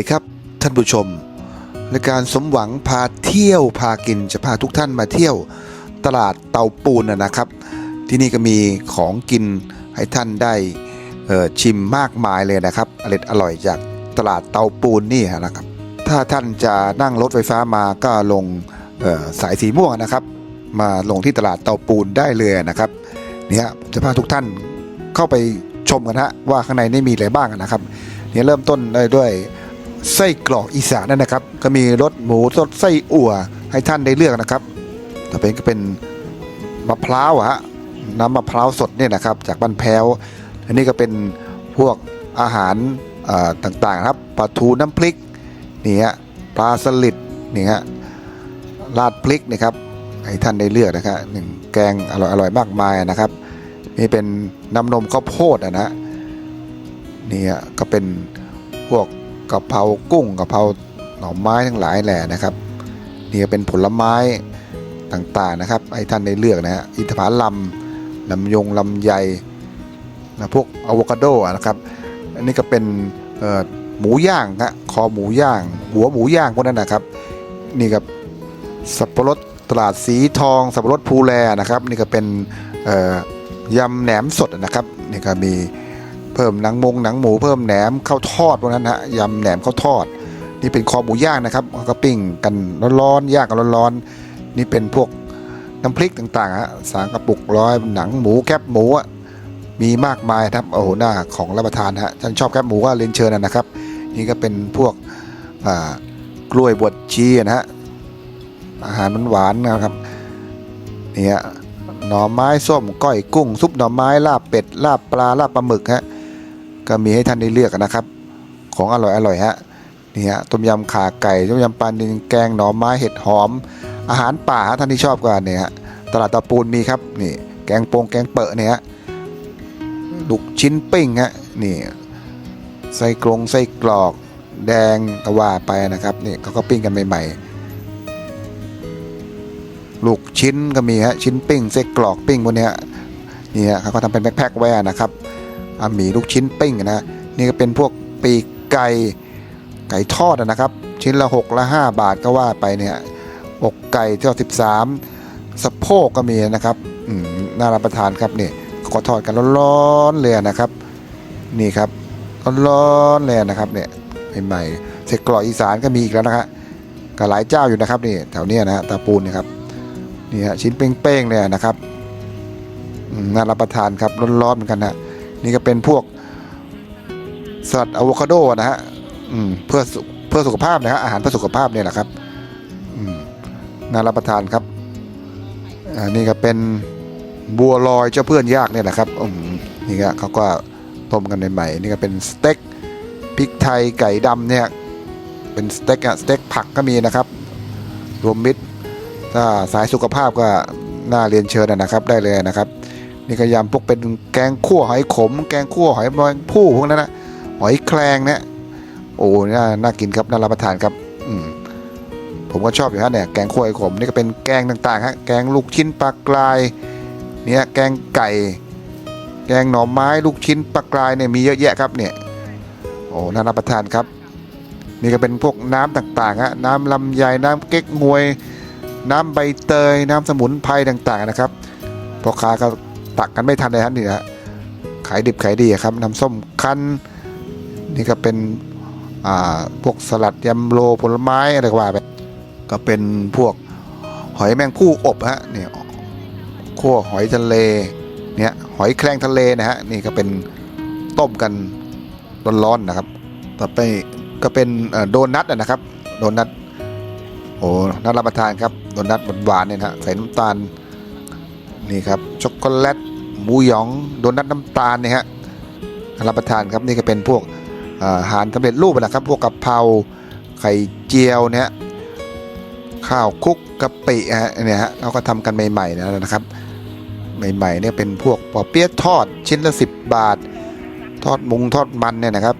ดีครับ ท่านผู้ชมรายการสมหวังพาเที่ยวพากินจะพาทุกท่านมาเที่ยวตลาดเตาปูนนะครับ ที่นี่ก็มีของกินให้ท่านได้ชิมมากมายเลยนะครับอร่อยอร่อยจากตลาดเตาปูนนี่นะครับ ถ้าท่านจะนั่งรถไฟฟ้ามาก็ลงสายสีม่วงนะครับ มาลงที่ตลาดเตาปูนได้เลยนะครับเนี่ยจะพาทุกท่านเข้าไปชมกันฮะว่าข้างในนี่มีอะไรบ้างนะครับเนี่ยเริ่มต้นได้ด้วย ไส้กรอกอีสานนั่นนะครับ ก็มีรสหมูรสไส้อั่วให้ท่านได้เลือกนะครับต่อไปก็เป็นมะพร้าวฮะน้ำมะพร้าวสดเนี่ยนะครับ จากบ้านแพ้ว อันนี้ก็เป็นพวกอาหารต่างๆครับปลาทูน้ำพริกนี่ฮะปลาสลิดนี่ฮะราดพริกนะครับให้ท่านได้เลือกนะครับหนึ่งแกงอร่อยอร่อยมากมายนะครับนี่เป็นน้ำนมข้าวโพดอะนะนี่ฮะก็เป็นพวก กะเพรากุ้งกะเพราหน่อไม้ทั้งหลายแหละนะครับนี่ก็เป็นผลไม้ต่างๆนะครับให้ท่านได้เลือกนะฮะอินทผลัมลำยงลำไยนะพวกอะโวคาโดนะครับ อันนี้ก็เป็นหมูย่างฮะคอหมูย่าง หัวหมูย่างพวกนั้นนะครับ นี่กับสับปะรดตลาดสีทอง สับปะรดภูแลนะครับ นี่ก็เป็นยำแหนมสดนะครับ นี่ก็มี เพิ่มหนังมงหนังหมูเพิ่มแหนมข้าวทอดพวกนั้นฮะยำแหนมข้าวทอด นี่เป็นคอหมูย่างนะครับเขาก็ปิ้งกันร้อนๆย่างกันร้อนๆนี่เป็นพวกน้ำพริกต่างๆฮะสางกระปุกร้อยหนังหมูแคบหมูอะมีมากมายครับโอ้โหหน้าของรับประทานฮะท่านชอบแคบหมูก็เรียนเชิญนะครับ นี่ก็เป็นพวกกล้วยบวชชีนะฮะอาหารหวานๆนะครับนี่ฮะหน่อไม้ส้มก้อยกุ้ง ซุปหน่อไม้ลาบเป็ดลาบปลาลาบปลาหมึกฮะ ก็มีให้ท่านได้เลือกนะครับ ของอร่อยอร่อยฮะนี่ฮะต้มยำขาไก่ต้มยำปลานิลแกงหน่อไม้เห็ดหอม อาหารป่าฮะท่านที่ชอบกันเนี่ยฮะตลาดตะปูนมีครับนี่แกงโปงแกงเปอะเนี่ยฮะลูกชิ้นปิ้งฮะนี่ไส้กรงไส้กรอกแดงก็ว่าไปนะครับนี่เขาก็ปิ้งกันใหม่ๆลูกชิ้นก็มีฮะชิ้นปิ้งไส้กรอกปิ้งพวกเนี้ยนี่ฮะเขาก็ทำเป็นแพ็คๆไว้นะครับ หมี่ลูกชิ้นปิ้งนะนี่ก็เป็นพวกปีกไก่ไก่ทอดนะครับ ชิ้นละ6ละ5 บาทก็ว่าไปเนี่ยอกไก่ทอด13สะโพกก็มีนะครับน่ารับประทานครับนี่ก็ทอดกันร้อนๆเลยนะครับ นี่ครับร้อนๆเลยนะครับเนี่ยใหม่ๆเสกกรอกอีสานก็มีอีกแล้วนะฮะก็หลายเจ้าอยู่นะครับนี่แถวเนี้ยนะตาปูนนี่ครับนี่ฮะชิ้นเป้งๆเลยนะครับน่ารับประทานครับร้อนๆเหมือนกันนะ นี่ก็เป็นพวกสลัดอะโวคาโดนะฮะเพื่อเพื่อสุขภาพนะฮะอาหารเพื่อสุขภาพเนี่ยแหละครับน่ารับประทานครับอ่านี่ก็เป็นบัวลอยเจ้าเพื่อนยากเนี่ยแหละครับนี่ก็เขาก็ต้มกันใหม่ๆนี่ก็เป็นสเต็กพริกไทยไก่ดำเนี่ยเป็นสเต็กอะสเต็กผักก็มีนะครับ รวมมิตรถ้าสายสุขภาพก็น่าเรียนเชิญนะครับได้เลยนะครับ นี่ก็ยำพวกเป็นแกงขั่วหอยขม แกงขั่วหอยแมลงผู้พวกนั้นนะหอยแครงเนี่ยโอ้น่าน่ากินครับน่ารับประทานครับอืมผมก็ชอบอยู่ฮะเนี่ยแกงขั่วหอยขมนี่ก็เป็นแกงต่างๆฮะแกงลูกชิ้นปลากรายเนี่ยแกงไก่ แกงหน่อไม้ลูกชิ้นปลากรายเนี่ยมีเยอะแยะครับเนี่ยโอ้น่ารับประทานครับ นี่ก็เป็นพวกน้ำต่างๆฮะน้ำลำไยน้ำเก๊กมวย น้ำใบเตย น้ำสมุนไพรต่างๆนะครับพ่อค้าก็ ตักกันไม่ทันเลยครับนี่นะขายดิบขายดีครับน้ำส้มคั้นนี่ก็เป็นพวกสลัดยำโลผลไม้อะไรก็ว่าไปก็เป็นพวกหอยแมงผู้อบฮะนี่ยคั่วหอยทะเลเนี่ยหอยแครงทะเลนะฮะนี่ก็เป็นต้มกันร้อนๆนะครับ ต่อไปก็เป็นโดนัทนะครับโดนัทโอ้น่ารับประทานครับโดนัทหวานๆเนี่ยนะฮะใส่น้ำตาลนี่ครับช็อกโกแลต หมูหยองโดนัทน้ำตาลเนี่ยฮะรับประทานครับนี่ก็เป็นพวกอาหารสำเร็จรูปนะครับ พวกกะเพราไข่เจียวเนี่ยข้าวคุกกะปิฮะเนี่ยฮะเขาก็ทำกันใหม่ๆนะครับ ใหม่ๆเนี่ยเป็นพวกปอเปี๊ยะทอดชิ้นละ 10 บาท ทอดมุงทอดมันเนี่ยนะครับ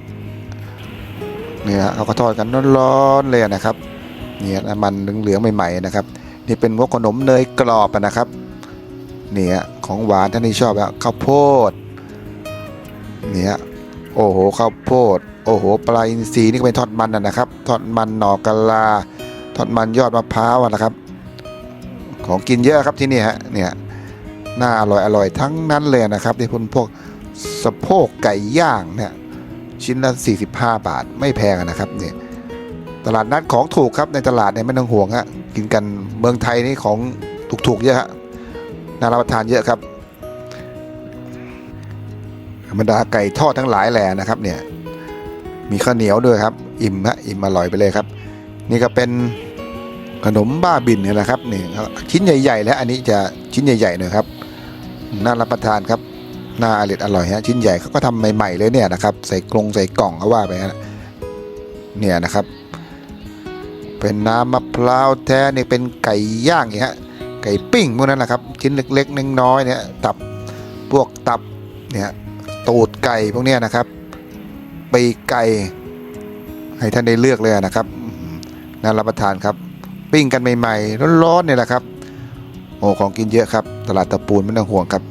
เนี่ยฮะเขาก็ทอดกันร้อนๆเลยนะครับเนี่ยน้ำมันเหลืองๆใหม่ ๆนะครับ นี่เป็นพวกขนมเนยกรอบนะครับ เนี่ยของหวานท่านที่ชอบอะข้าวโพดเนี่ยโอ้โหข้าวโพดโอ้โหปลาอินทรีนี่ก็เป็นทอดมันนะครับทอดมันหนอกะลาทอดมันยอดมะพร้าวนะครับ ของกินเยอะครับที่นี่ฮะเนี่ยน่าอร่อยอร่อยทั้งนั้นเลยนะครับที่พวกพวกสะโพกไก่ย่างเนี่ยชิ้นละ 45 บาทไม่แพงนะครับเนี่ยตลาดนัดของถูกครับในตลาดเนี่ยไม่ต้องห่วงฮะกินกันเมืองไทยนี่ของถูกๆเยอะฮะ น่ารับประทานเยอะครับธรรมดาไก่ทอดทั้งหลายแหล่นะครับเนี่ยมีข้าวเหนียวด้วยครับ อิ่มฮะอิ่มอร่อยไปเลยครับ นี่ก็เป็นขนมบ้าบินเนี่ยนะครับนี่ชิ้นใหญ่ ๆ แล้วอันนี้จะชิ้นใหญ่ๆหน่อยครับน่ารับประทานครับน่าอร่อยอร่อยฮะชิ้นใหญ่เขาก็ทำใหม่ๆเลยเนี่ยนะครับ ใส่กรงใส่กล่องก็ว่าไปฮะเนี่ยนะครับ เป็นน้ำมะพร้าวแท้นี่เป็นไก่ย่างอย่างฮะ ไก่ปิ้งพวกนั้นนะครับชิ้นเล็กๆน้อยๆเนี่ยตับพวกตับเนี่ยตูดไก่พวกเนี้ยนะครับปีกไก่ให้ท่านได้เลือกเลยนะครับน่ารับประทานครับ ปิ้งกันใหม่ๆร้อนๆเนี่ยแหละครับโอ้ของกินเยอะครับ ตลาดตะปูนไม่ต้องห่วงครับ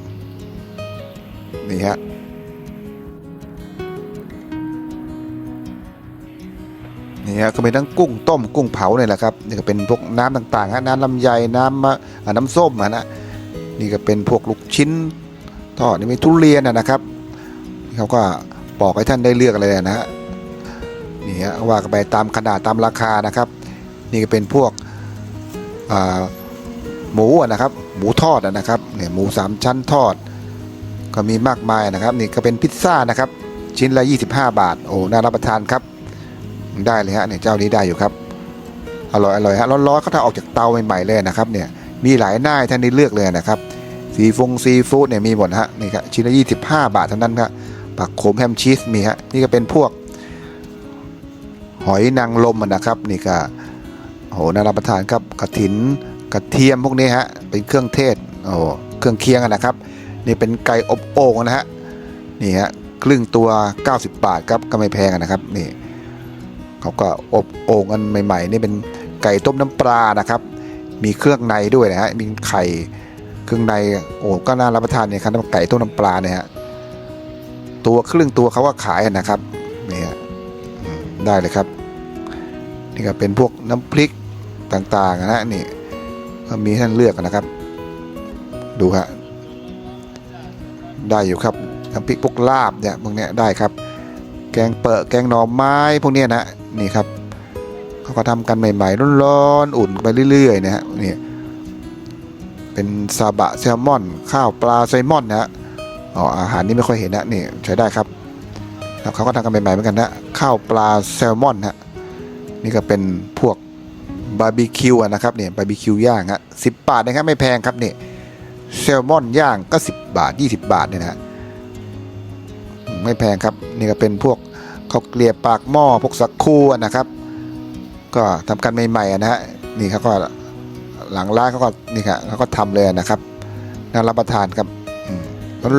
นี่ฮะ นี่ฮะก็มีทั้งกุ้งต้มกุ้งเผาเนี่ยแหละครับนี่ก็เป็นพวกน้ำต่างๆฮะน้ำลำไยน้ำมะอ่าน้ำส้มนะนี่ก็เป็นพวกลูกชิ้นทอดนี่มีทุเรียนนะครับเขาก็ปอกให้ท่านได้เลือกเลยนะฮะนี่ฮะว่ากันไปตามขนาดตามราคานะครับ นี่ก็เป็นพวกหมูนะครับ หมูทอดนะครับเนี่ยหมูสามชั้นทอด ก็มีมากมายนะครับ นี่ก็เป็นพิซซ่านะครับ ชิ้นละ 25 บาท โอ้น่ารับประทานครับ ได้เลยฮะเนี่ยเจ้านี้ได้อยู่ครับอร่อยอร่อยฮะร้อนๆเขาทำออกจากเตาใหม่ๆเลยนะครับเนี่ยมีหลายหน้าท่านได้เลือกเลยนะครับซีฟงซีฟู้ดเนี่ยมีหมดฮะนี่ครับชิ้นละ25บห้าบาทเท่านั้นครับผักโขมแฮมชีสมีฮะนี่ก็เป็นพวก หอยนางรมนะครับ นี่ก็โอ้โหน่ารับประทานครับกระถินกระเทียมพวกนี้ฮะเป็นเครื่องเทศโอ้เครื่องเคียงนะครับ นี่เป็นไก่อบโอ่งนะฮะนี่ฮะครึ่งตัว 90 บาทครับก็ไม่แพงนะครับนี่ เขาก็อบโอ่งกันใหม่ ๆ นี่เป็นไก่ต้มน้ำปลานะครับ มีเครื่องในด้วยนะฮะมีไข่เครื่องในโอ้ก็น่ารับประทานเนี่ยครับไก่ต้มน้ำปลาเนี่ยฮะตัวครึ่งตัวเขาก็ขายนะครับนี่ฮะได้เลยครับ นี่ก็เป็นพวกน้ำพริกต่างๆนะนี่ก็มีให้ท่านเลือกนะครับ ดูฮะได้อยู่ครับน้ำพริกพวกลาบเนี่ยพวกเนี้ยได้ครับ แกงเปอะแกงหน่อไม้พวกเนี้ยนะ นี่ครับเขาก็ทำกันใหม่ๆร้อนๆอุ่นไปเรื่อยๆนะฮะนี่เป็นซาบะแซลมอน ข้าวปลาไซลมอนนะฮะอ๋ออาหารนี้ไม่ค่อยเห็นนะนี่ใช้ได้ครับแล้วเขาก็ทำกันใหม่ๆเหมือนกันนะข้าวปลาแซลมอนฮะนี่ก็เป็นพวกบาร์บีคิวนะครับเนี่ยบาร์บีคิวย่างฮะสิบบาทนะครับไม่แพงครับนี่แซลมอนย่างก็ 10 บาท 20 บาทเนี่ยนะฮะไม่แพงครับ นี่ก็เป็นพวก ข้าเกลียบปากหม้อพวกสักคูอะนะครับ ก็ทำกันใหม่ๆนะฮะนี่เขาก็หลังร้านเขาก็นี่ครับเขาก็ทำเลยนะครับน่ารับประทานครับ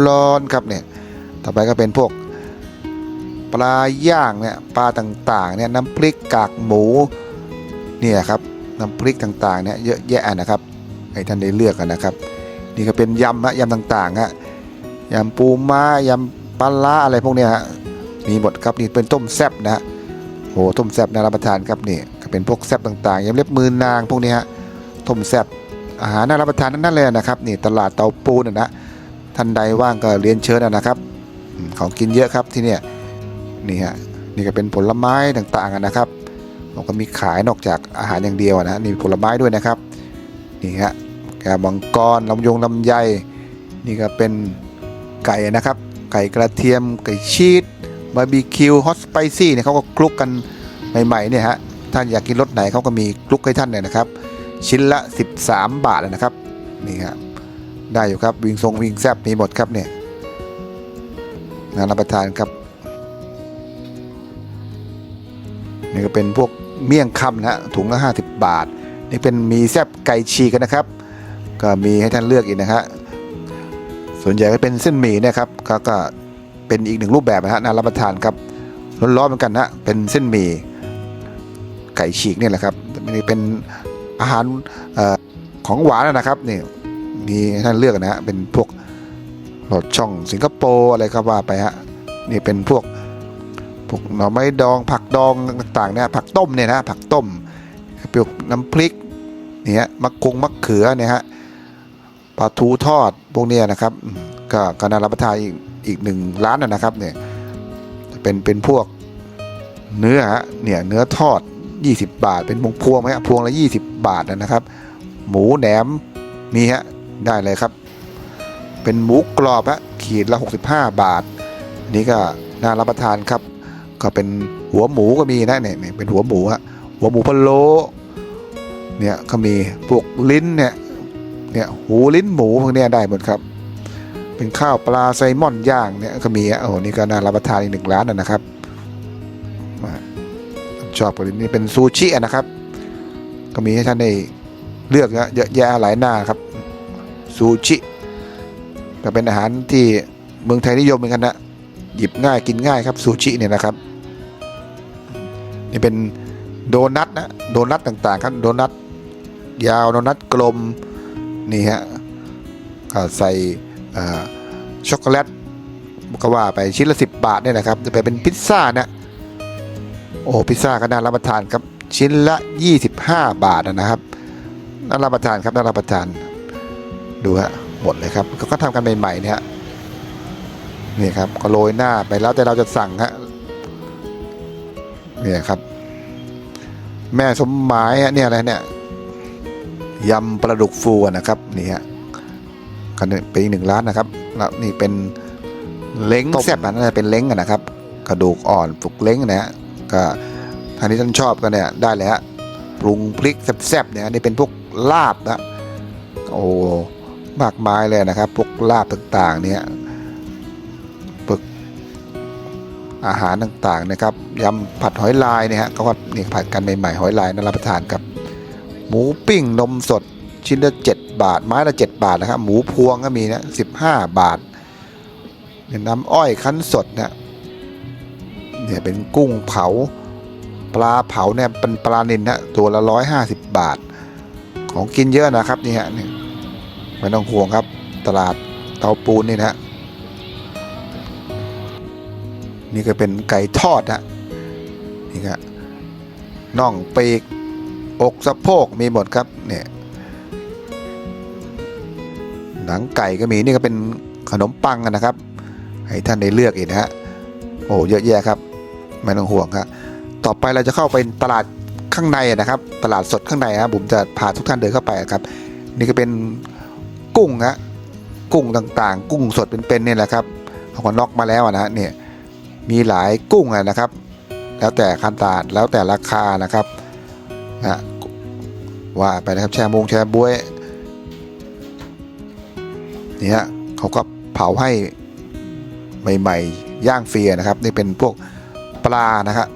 ร้อนๆครับเนี่ยต่อไปก็เป็นพวกปลาย่างเนี่ยปลาต่างๆเนี่ยน้ำพริกกากหมูเนี่ยครับน้ำพริกต่างๆเนี่ยเยอะแยะนะครับให้ท่านได้เลือกกันนะครับ นี่ก็เป็นยำฮะยำต่างๆฮะยำปูม้ายำปลาร้าอะไรพวกเนี้ยฮะ มีหมดครับนี่เป็นต้มแซบนะฮะโหต้มแซบน่ารับประทานครับนี่ก็เป็นพวกแซ่บต่างๆยำเล็บมือนางพวกนี้ฮะต้มแซบอาหารน่ารับประทานนั่นเลยนะครับนี่ตลาดเตาปูนนะนะท่านใดว่างก็เรียนเชิญนะครับของกินเยอะครับที่เนี่ยนี่ฮะนี่ก็เป็นผลไม้ต่างๆนะครับเราก็มีขายนอกจากอาหารอย่างเดียวนะนี่ผลไม้ด้วยนะครับนี่ฮะแกะมังกรลำยงลำไยนี่ก็เป็นไก่นะครับ ไก่กระเทียมไก่ชีส บาร์บีคิวฮอตสไปซี่เนี่ยเขาก็คลุกกันใหม่ๆเนี่ยฮะท่านอยากกินรสไหนเขาก็มีคลุกให้ท่านเนี่ยนะครับ ชิ้นละ 13 บาทนะครับนี่ครับได้อยู่ครับวิงทรงวิงแซบมีหมดครับเนี่ยน่ารับประทานครับนี่ก็เป็นพวกเมี่ยงคำนะฮะถุงละ50 บาท นี่เป็นมีแซบไก่ฉีกนะครับ ก็มีให้ท่านเลือกอีกนะฮะส่วนใหญ่ก็เป็นเส้นหมี่นะครับก็ เป็นอีกหนึ่งรูปแบบนะฮะน่ารับประทานครับร้อนๆเหมือนกันนะเป็นเส้นหมี่ไก่ฉีกเนี่ยแหละครับนี่เป็นอาหารอของหวานนะครับนี่มีท่านเลือกนะฮะเป็นพวกรสช่องสิงคโปร์อะไรก็ว่าไปฮะนี่เป็นพวกพวกหน่อไม้ดอง ผักดองต่างๆเนี่ยผักต้มเนี่ยนะผักต้มเปรี้ยวน้ำพริกเนี่ยมะกงมะเขือเนี่ยฮะปลาทูทอดพวกเนี้ยนะครับ ก็ก็น่ารับประทานอีก อีกหนึ่งร้านนะครับเนี่ยเป็นเป็นพวกเนื้อเนี่ยเนื้อทอด 20 บาท เป็นพวงพวงไหมฮะพวงละ 20 บาทนะครับ หมูแหนมมีฮะได้เลยครับ เป็นหมูกรอบฮะขีดละ 65 บาทนี่ก็น่ารับประทานครับ ก็เป็นหัวหมูก็มีนะเนี่ยเนี่ยเป็นหัวหมูฮะหัวหมูพะโล้เนี่ยก็มีพวกลิ้นเนี่ยเนี่ยหูลิ้นหมูพวกนี้ได้หมดครับ เป็นข้าวปลาไซมอนย่างเนี่ยก็มีฮะโอ้โหนี่ก็น่ารับประทานอีกหนึ่งร้านนะนะครับชอบกว่านี้เป็นซูชินะครับ ก็มีให้ท่านได้เลือกนะเยอะแยะหลายหน้าครับซูชิก็เป็นอาหารที่เมืองไทยนิยมเหมือนกันนะหยิบง่ายกินง่ายครับซูชิเนี่ยนะครับนี่เป็นโดนัทนะโดนัทต่างๆครับโดนัทยาวโดนัทกลมนี่ฮะก็ใส่ ช็อกโกแลตก็ว่าไปชิ้นละ 10 บาทเนี่ยนะครับ จะไปเป็นพิซซ่านะโอ้พิซซ่าก็น่ารับประทานครับชิ้นละ 25 บาทนะครับน่ารับประทานครับน่ารับประทานดูฮะหมดเลยครับเขาก็ทำกันใหม่ๆเนี่ยนี่ครับก็โรยหน้าไปแล้วแต่เราจะสั่งฮะเนี่ยครับ แม่สมหมายฮะเนี่ยอะไรเนี่ยยำปลาดุกฟูนะครับนี่ฮะ ก็เป็นอีกหนึ่งร้านนะครับแล้วนี่เป็นเล้งแซ่บอะน่าจะเป็นเล้งอะนะครับ กระดูกอ่อนฝึกเล้งนะฮะก็ท่านที่ท่านชอบก็เนี่ยได้เลยฮะปรุงพริกแซ่บๆเนี่ยนี่เป็นพวกลาบนะโอ้มากมายเลยนะครับพวกลาบต่างๆเนี่ยอาหารต่างๆนะครับยำผัดหอยลายเนี่ยฮะก็นี่ผัดกันใหม่ๆหอยลายน่ารับประทานกับ หมูปิ้งนมสดชิ้นละ7 บาท ไม้ละ 7 บาทนะครับหมูพวงก็มีนะ15บห้าบาทเนี่ยน้ำอ้อยคั้นสดนี่ยเนี่ยเป็นกุ้งเผาปลาเผาเนี่ยเป็นปลานินนะตัวละ150บาท ของกินเยอะนะครับนี่ฮะนี่ไม่ต้องห่วงครับตลาดเตาปูนนี่นะนี่ก็เป็นไก่ทอดฮะนี่ครับน่องปีกอกสะโพกมีหมดครับเนี่ย หนังไก่ก็มีนี่ก็เป็นขนมปังนะครับ ให้ท่านได้เลือกอีกนะฮะโอ้เยอะแยะครับไม่ต้องห่วงครับต่อไปเราจะเข้าไปตลาดข้างในนะครับ ตลาดสดข้างในครับผมจะพาทุกท่านเดินเข้าไปครับ นี่ก็เป็นกุ้งฮะกุ้งต่างๆ กุ้งสดเป็นๆเนี่ยแหละครับเขาก็น็อกมาแล้วนะฮะเนี่ยมีหลายกุ้งนะครับ แล้วแต่คันตาดแล้วแต่ราคานะครับนะว่าไปนะครับแชร์มงแชร์บวย นี่ฮะเขาก็เผาให้ใหม่ๆ ย่างฟรีนะครับ นี่เป็นพวกปลานะครับ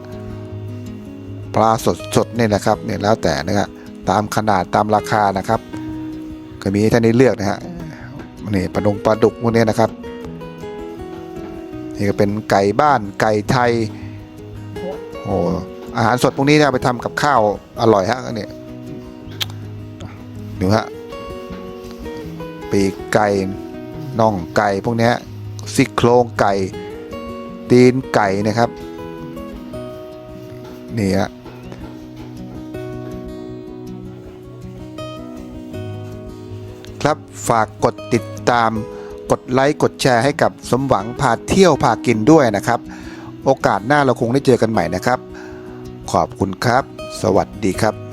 ปลาสดสดนี่นะครับเนี่ยแล้วแต่นะครับตามขนาดตามราคานะครับ ก็มีท่านได้เลือกนะฮะนี่ปลาดงปลาดุกพวกนี้นะครับนี่ก็เป็นไก่บ้านไก่ไทยโอ้อาหารสดพวกนี้เนี่ยไปทำกับข้าวอร่อยฮะเนี่ยดูฮะ ปีกไก่น่องไก่พวกนี้ซี่โครงไก่ ตีนไก่นะครับนี่ฮะครับฝากกดติดตามกดไลค์กดแชร์ให้กับสมหวังพาเที่ยวพากินด้วยนะครับ โอกาสหน้าเราคงได้เจอกันใหม่นะครับ ขอบคุณครับ สวัสดีครับ